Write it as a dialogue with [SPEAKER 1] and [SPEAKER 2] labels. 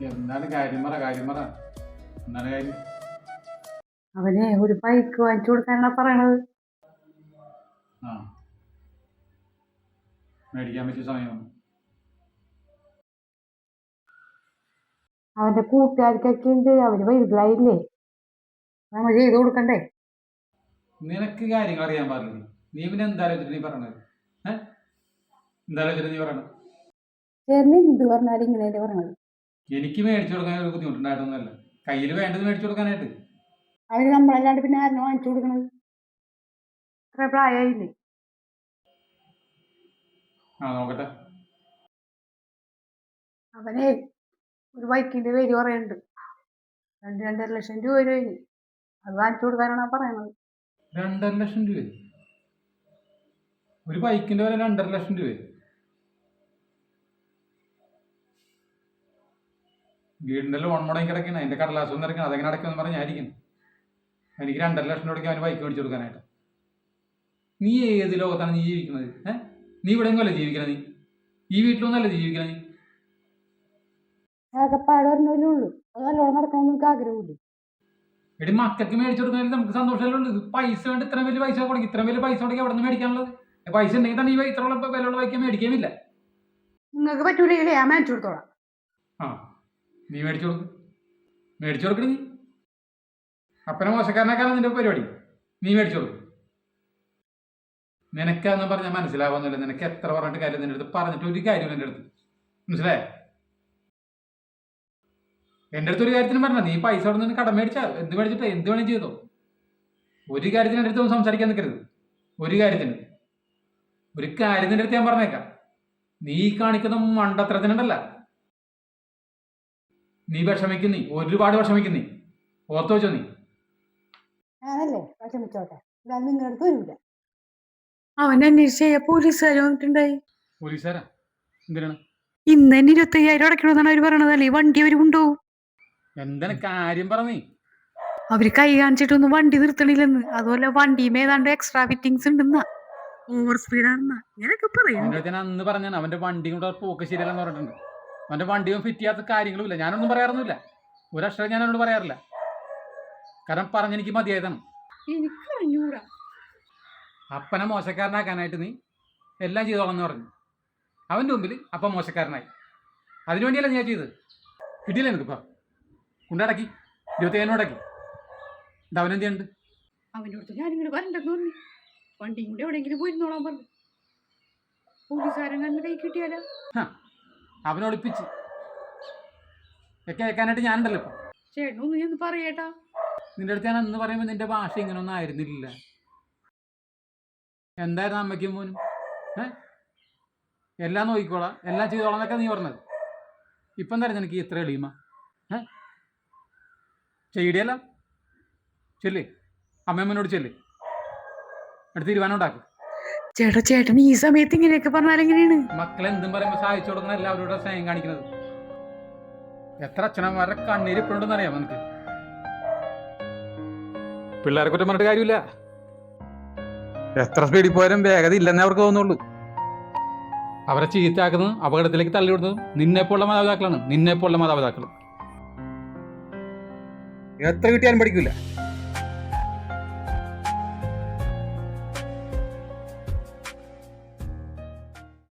[SPEAKER 1] എന്താണ് കാര്യം പറ കാര്യം പറ. എന്താണ് കാര്യം?
[SPEAKER 2] അവനെ ഒരു ബൈക്ക് വാങ്ങിച്ചു കൊടുക്കാനാ പറയണത്.
[SPEAKER 1] ആ. മേടിക്കാൻ പറ്റിയ സമയമാണ്.
[SPEAKER 2] അവന്റെ കൂട്ടുകാർക്കൊക്കെ ഉണ്ട് അവർ വലുതായില്ലേ? നമ്മൾ ചെയ്ത് കൊടുക്കണ്ടേ?
[SPEAKER 1] നിനക്ക് കാര്യങ്ങൾ അറിയാൻ പാടില്ല നീ പിന്നെ എന്തായാലും നീ പറഞ്ഞത് ഏഹ് എന്താലോചിച്ചിട്ട് നീ പറയണത്?
[SPEAKER 2] ചേർന്ന് എന്ത് പറഞ്ഞാലും ഇങ്ങനെ പറയണത്.
[SPEAKER 1] എനിക്ക് മേടിച്ചു കൊടുക്കാൻ ഒരു ബുദ്ധിമുട്ടുണ്ടായിട്ടൊന്നുമല്ല. കയ്യിൽ വേണ്ടത് മേടിച്ചു കൊടുക്കാനായിട്ട്.
[SPEAKER 2] അവർ നമ്മളല്ലാണ്ട് പിന്നെ ആരും വാങ്ങിച്ചു കൊടുക്കണത്? ഇത്ര പ്രായമായില്ലേ
[SPEAKER 1] ആ നോക്കട്ടെ.
[SPEAKER 2] അവനെ ഒരു ബൈക്കിന്റെ പേര് പറയുന്നുണ്ട് രണ്ട് രണ്ടര ലക്ഷം രൂപ വരും അത് വാങ്ങിച്ചു കൊടുക്കാനാണ് പറയുന്നത്
[SPEAKER 1] രണ്ടര ലക്ഷം രൂപ ഒരു ബൈക്കിന്റെ വില രണ്ടര ലക്ഷം രൂപ വീടിന്റെ ലോൺ മുടങ്ങി കിടക്കണം. അതിന്റെ കടലാസ് ഒന്നും ഇറക്കണം അതെങ്ങനെ അടയ്ക്കുമെന്ന് പറഞ്ഞായിരിക്കും എനിക്ക് രണ്ടര ലക്ഷം രൂപയ്ക്ക് അവന് ബൈക്ക് മേടിച്ചു കൊടുക്കാനായിട്ട്. നീ ഏത് ലോകത്താണ് നീ ജീവിക്കുന്നത്? ഏഹ് നീ ഇവിടെ ഒന്നുമല്ല ജീവിക്കണത് നീ? ഈ വീട്ടിലൊന്നല്ലേ ജീവിക്കണത് നീ?
[SPEAKER 2] ആകെപ്പാട് പറഞ്ഞല്ലേ ഉള്ളൂ. അത് നല്ലോണം നടക്കണമെന്ന് നമുക്ക് ആഗ്രഹമില്ല
[SPEAKER 1] എടി മക്കൾക്ക് മേടിച്ചു കൊടുക്കുന്നതിൽ നമുക്ക് സന്തോഷമല്ലേ ഉള്ളൂ? പൈസ വേണ്ട ഇത്രയും വലിയ പൈസ കൊടുക്കും. ഇത്രയും വലിയ പൈസ കൊടുക്കുക എവിടെ നിന്ന് മേടിക്കാനുള്ളത് പൈസ ഉണ്ടെങ്കിൽ തന്നെ ഈ ഇത്ര വിലയുള്ള ബൈക്ക് മേടിക്കാമില്ല
[SPEAKER 2] നിങ്ങൾക്ക് പറ്റൂലെങ്കിലേ ഞാൻ മേടിച്ചു കൊടുത്തോളാം.
[SPEAKER 1] ആ. നീ മേടിച്ചു കൊടുക്ക്. മേടിച്ചു കൊടുക്കണ നീ. അപ്പനെ മോശക്കാരനേക്കാണ് നിന്റെ പരിപാടി. നീ മേടിച്ചു കൊടുക്കും. നിനക്കാന്ന് പറഞ്ഞാൽ മനസ്സിലാവുന്നില്ല. നിനക്ക് എത്ര പറഞ്ഞിട്ട് കാര്യം നിന്റെ അടുത്ത് പറഞ്ഞിട്ട് ഒരു കാര്യമില്ല എന്റെ അടുത്ത്. മനസ്സിലായ? എന്റെ അടുത്ത് ഒരു കാര്യത്തിന് പറഞ്ഞ നീ പൈസ അവിടെ നിന്ന് കടം മേടിച്ചാൽ എന്ത് മേടിച്ചിട്ട്? എന്ത് വേണേലും ചെയ്തോ. ഒരു കാര്യത്തിന് എന്റെ അടുത്ത് സംസാരിക്കാൻ നിൽക്കരുത് ഒരു കാര്യത്തിന്. ഒരു കാര്യത്തിന്റെ അടുത്ത് ഞാൻ പറഞ്ഞേക്കാം. നീ കാണിക്കുന്ന മണ്ടത്തരത്തിനുണ്ടല്ല. നീ വിഷമിക്കുന്നീ ഒരുപാട് വിഷമിക്കുന്നീ ഓർത്തു വെച്ചോ നീ.
[SPEAKER 2] ഞാനല്ലേ വിഷമിച്ചോട്ടെ? ഇതാ നിങ്ങളുടെ അടുത്ത് വരൂല അവൻ അന്വേഷിച്ച പോലീസുകാർ വന്നിട്ടുണ്ടായി.
[SPEAKER 1] പോലീസുകാരാ? എന്തിനാണ്?
[SPEAKER 2] ഇന്ന് തന്നെ ഇരുപത്തയ്യായിരം അടയ്ക്കണമെന്നാണ് അവർ പറയണത്. അല്ലേ? വണ്ടി അവർ കൊണ്ടുപോകും.
[SPEAKER 1] എന്താണ് കാര്യം പറഞ്ഞേ?
[SPEAKER 2] അവർ കൈ കാണിച്ചിട്ടൊന്നും വണ്ടി നിർത്തണില്ലെന്ന്. അതുപോലെ വണ്ടിയും ഏതാണ്ട് എക്സ്ട്രാ ഫിറ്റിങ്സ് ഉണ്ടെന്നാ. ഓവർ സ്പീഡാണെന്നാ ഇങ്ങനെയൊക്കെ പറയും
[SPEAKER 1] അന്ന് പറഞ്ഞാണ് അവന്റെ വണ്ടി കൂടെ പോക്ക് ശരിയല്ലെന്ന് പറഞ്ഞിട്ടുണ്ട്. അവന്റെ വണ്ടിയും ഫിറ്റ് ചെയ്യാത്ത കാര്യങ്ങളുമില്ല. ഞാനൊന്നും പറയാറൊന്നുമില്ല. ഒരക്ഷരം ഞാൻ അവനോട് പറയാറില്ല. കാരണം പറഞ്ഞെനിക്ക് മതിയായതാണ്. അപ്പനെ മോശക്കാരനാക്കാനായിട്ട് നീ എല്ലാം ചെയ്തോളാം എന്ന് പറഞ്ഞു. അവന്റെ മുമ്പിൽ അപ്പ മോശക്കാരനായി. അതിനുവേണ്ടിയല്ല ഞാൻ ചെയ്തത്? കിട്ടിയില്ല എനിക്കിപ്പോൾ കൊണ്ടടക്കി ഇരുപത്തേനോടക്കി ഇത് അവനെന്ത് ചെയ്യുന്നുണ്ട്
[SPEAKER 2] അവനോട് ഞാനിങ്ങനെ വരണ്ടെന്ന് പറഞ്ഞു. വണ്ടിയും കൂടെ എവിടെയെങ്കിലും പോയിരുന്നോളാൻ പറഞ്ഞു. പോലീസുകാരൻ കണ്ണ് കൈ കിട്ടിയാലോ
[SPEAKER 1] അവനെ ഒളിപ്പിച്ച് ഒക്കെ അയക്കാനായിട്ട് ഞാനുണ്ടല്ലോ ഇപ്പം.
[SPEAKER 2] ചേട്ടനൊന്നും ഞാൻ പറയേട്ടാ.
[SPEAKER 1] നിന്റെ അടുത്ത് ഞാൻ അന്ന് പറയുമ്പോൾ നിന്റെ ഭാഷ ഇങ്ങനൊന്നും ആയിരുന്നില്ല. എന്തായിരുന്നു അമ്മയ്ക്കും മോനും? ഏ? എല്ലാം നോക്കിക്കോളാം. എല്ലാം ചെയ്തോളാം എന്നൊക്കെ നീ പറഞ്ഞത്. ഇപ്പം തരാം എനിക്ക് ഇത്ര എളിയുമ ഏ? ചെയ്യടിയല്ല. ചെല്ലേ. അമ്മയമ്മനോട് ചെല്ലേ. എടുത്ത് തീരുമാനം ഉണ്ടാക്കും.
[SPEAKER 2] ചേട്ടാ ചേട്ടൻ ഈ സമയത്ത് ഇങ്ങനെയൊക്കെ പറഞ്ഞാൽ എങ്ങനെയാണ്?
[SPEAKER 1] മക്കളെ എന്തും പറയുമ്പോൾ സഹായിച്ചു കൊടുക്കുന്ന എല്ലാവരോടും സ്നേഹം കാണിക്കുന്നത്. എത്ര അച്ഛനന്മാരുടെ കണ്ണീര് ഇപ്പോഴുണ്ടെന്ന് അറിയാം നമുക്ക് പിള്ളേരെ കുറ്റം പറഞ്ഞിട്ട് കാര്യമില്ല. എത്ര സ്പീഡിൽ പോയാലും വേഗത ഇല്ലെന്നേ അവർക്ക് തോന്നുള്ളൂ. അവരെ ചീത്തയാക്കുന്നത് അപകടത്തിലേക്ക് തള്ളിവിടുന്നത് നിന്നെപ്പോലുള്ള മാതാപിതാക്കളാണ്. നിന്നെപ്പോലുള്ള മാതാപിതാക്കൾ എത്ര കിട്ടിയാലും പഠിക്കില്ല